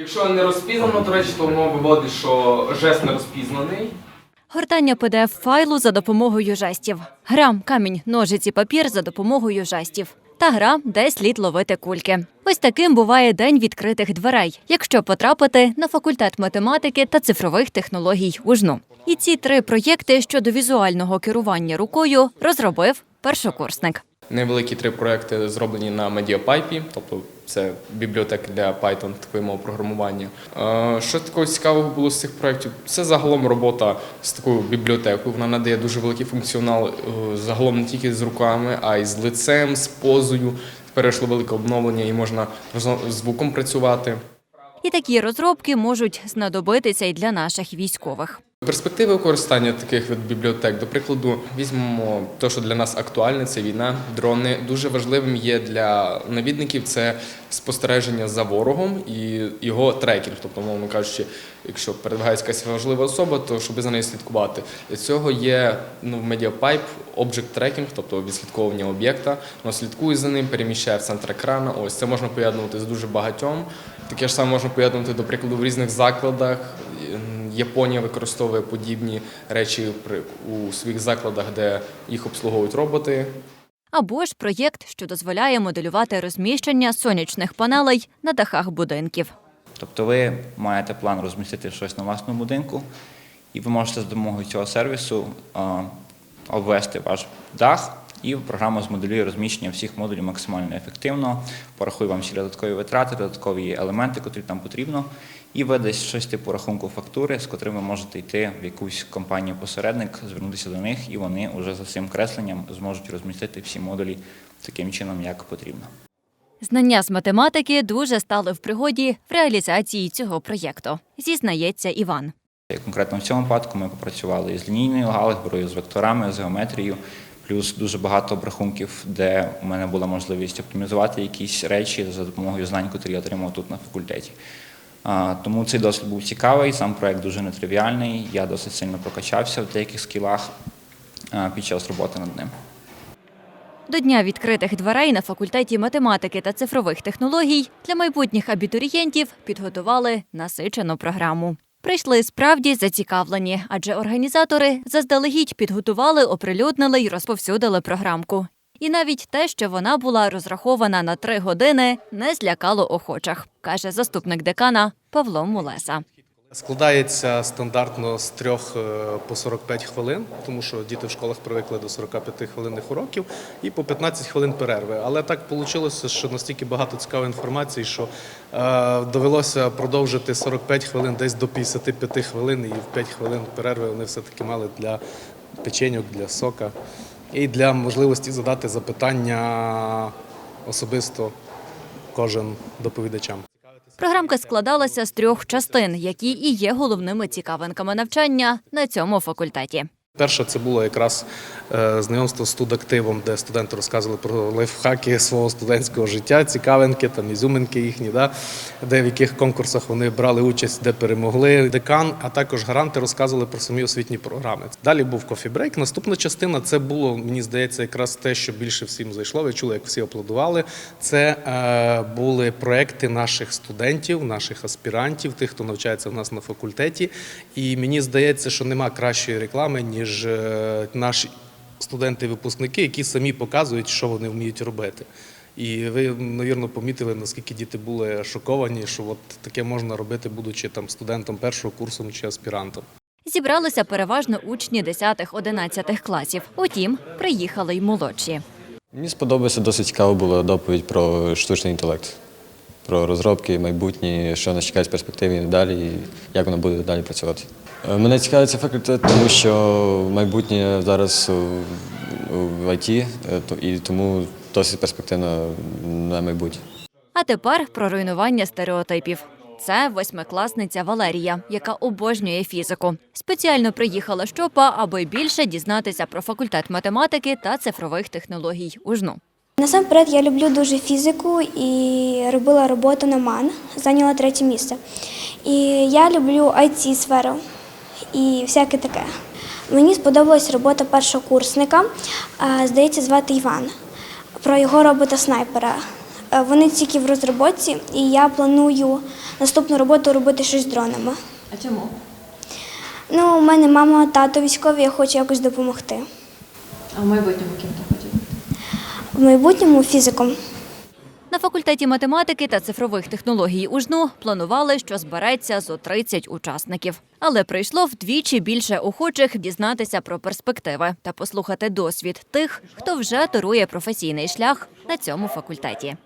Якщо не розпізнано, до речі, то воно виводить, що жест не розпізнаний. Гортання pdf файлу за допомогою жестів. Гра камінь, ножиці, папір за допомогою жестів. Та гра, де слід ловити кульки. Ось таким буває день відкритих дверей, якщо потрапити на факультет математики та цифрових технологій УЖНУ. І ці три проєкти щодо візуального керування рукою розробив першокурсник. Невеликі три проекти зроблені на MediaPipe, тобто це бібліотека для Python, такої мови програмування. Е, Що такого цікавого було з цих проєктів? Це загалом робота з такою бібліотекою. Вона надає дуже великий функціонал е, загалом не тільки з руками, а й з лицем, з позою. Тепер йшло велике обновлення і можна звуком працювати. І такі розробки можуть знадобитися й для наших військових. Перспективи використання таких від бібліотек, до прикладу, візьмемо те, що для нас актуальне, це війна. Дрони дуже важливим є для навідників це спостереження за ворогом і його трекінг. Тобто, мовно кажучи, якщо передвигається якась важлива особа, то щоб за нею слідкувати. Для цього є ну, MediaPipe Object Tracking, тобто відслідковування об'єкта. Воно слідкує за ним, переміщає в центр екрану. Ось це можна поєднувати з дуже багатьом. Таке ж саме можна поєднувати, до прикладу, в різних закладах. Японія використовує подібні речі при у своїх закладах, де їх обслуговують роботи. Або ж проєкт, що дозволяє моделювати розміщення сонячних панелей на дахах будинків. Тобто ви маєте план розмістити щось на власному будинку, і ви можете за допомогою цього сервісу обвести ваш дах, і програма змоделює розміщення всіх модулів максимально ефективно, порахує вам всі додаткові витрати, додаткові елементи, котрі там потрібно, і видасть щось типу рахунку фактури, з котрим ви можете йти в якусь компанію-посередник, звернутися до них, і вони вже за цим кресленням зможуть розмістити всі модулі таким чином, як потрібно. Знання з математики дуже стали в пригоді в реалізації цього проєкту, зізнається Іван. Конкретно в цьому випадку ми попрацювали з лінійною алгеброю, з векторами, з геометрією, плюс дуже багато обрахунків, де у мене була можливість оптимізувати якісь речі за допомогою знань, які я отримав тут на факультеті. Тому цей досвід був цікавий, сам проект дуже нетривіальний. Я досить сильно прокачався в деяких скілах під час роботи над ним. До дня відкритих дверей на факультеті математики та цифрових технологій для майбутніх абітурієнтів підготували насичену програму. Прийшли справді зацікавлені, адже організатори заздалегідь підготували, оприлюднили й розповсюдили програмку. І навіть те, що вона була розрахована на три години, не злякало охочих, каже заступник декана Павло Мулеса. Складається стандартно з трьох е, по 45 хвилин, тому що діти в школах привикли до 45 хвилинних уроків і по 15 хвилин перерви. Але так вийшло, що настільки багато цікавої інформації, що е, довелося продовжити 45 хвилин десь до 55 хвилин, і в 5 хвилин перерви вони все-таки мали для печеньок, для сока і для можливості задати запитання особисто кожен доповідачам. Програмка складалася з трьох частин, які і є головними цікавинками навчання на цьому факультеті. Перше це було якраз е, знайомство з студактивом, де студенти розказували про лайфхаки свого студентського життя, цікавинки, там ізюминки їхні, да, де в яких конкурсах вони брали участь, де перемогли. Декан, а також гаранти розказували про самі освітні програми. Далі був кофі-брейк. Наступна частина це було, мені здається, якраз те, що більше всім зайшло. Ви чули, як всі аплодували. Це е, були проекти наших студентів, наших аспірантів, тих, хто навчається в нас на факультеті. І мені здається, що нема кращої реклами, ніж е, наші студенти-випускники, які самі показують, що вони вміють робити. І ви, навірно, помітили, наскільки діти були шоковані, що от таке можна робити, будучи там студентом першого курсу чи аспірантом. Зібралися переважно учні 10-11 класів. Утім, приїхали й молодші. Мені сподобалося досить цікаво була доповідь про штучний інтелект, про розробки, майбутні, що нас чекає з перспективи і далі, і як воно буде далі працювати. Е, Мене цікавить цей факультет, тому що майбутнє зараз в ІТ, е, то- і тому досить перспективно на майбутнє. А тепер про руйнування стереотипів. Це восьмикласниця Валерія, яка обожнює фізику. Спеціально приїхала ЩОПа, аби більше дізнатися про факультет математики та цифрових технологій УЖНУ. Насамперед я люблю дуже фізику і робила роботу на МАН, зайняла третє місце. І я люблю it сферу і всяке таке. Мені сподобалась робота першокурсника, а, здається, звати Іван, про його робота снайпера. Е, Вони тільки в розробці, і я планую наступну роботу робити щось з дронами. А чому? Ну, у мене мама, тато військові, я хочу якось допомогти. А в майбутньому ким ти хочеш? В майбутньому фізиком. На факультеті математики та цифрових технологій УЖНУ планували, що збереться зо 30 учасників. Але прийшло вдвічі більше охочих дізнатися про перспективи та послухати досвід тих, хто вже торує професійний шлях на цьому факультеті.